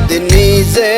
যদি নিজে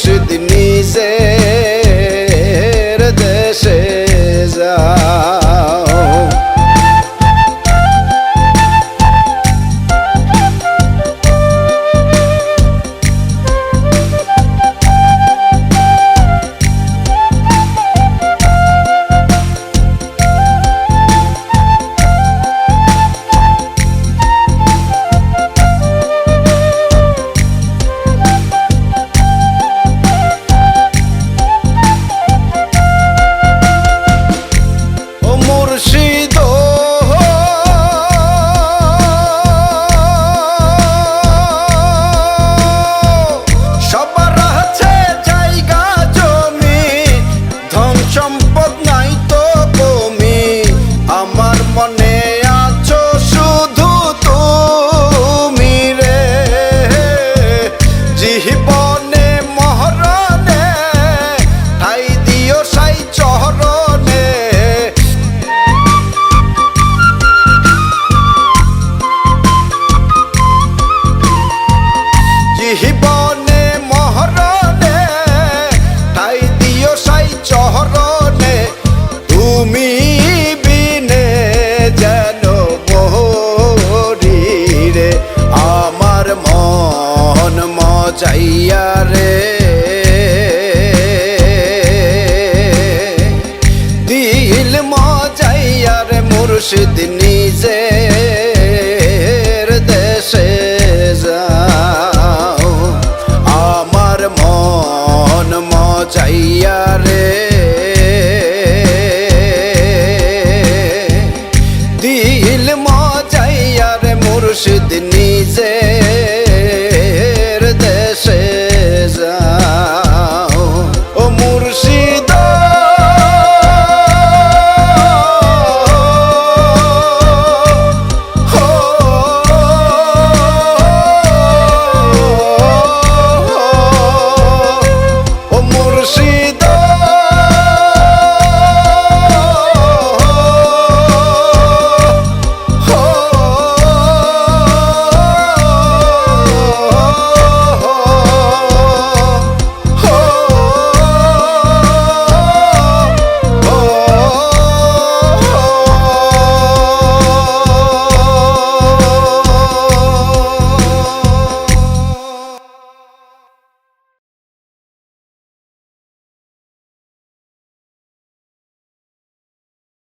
সেদিন চাইয়া রে। দিল মজাইয়া রে মুর্শিদ নিজে দেশে যাও। আমার রে। মুর্শিদ নিজে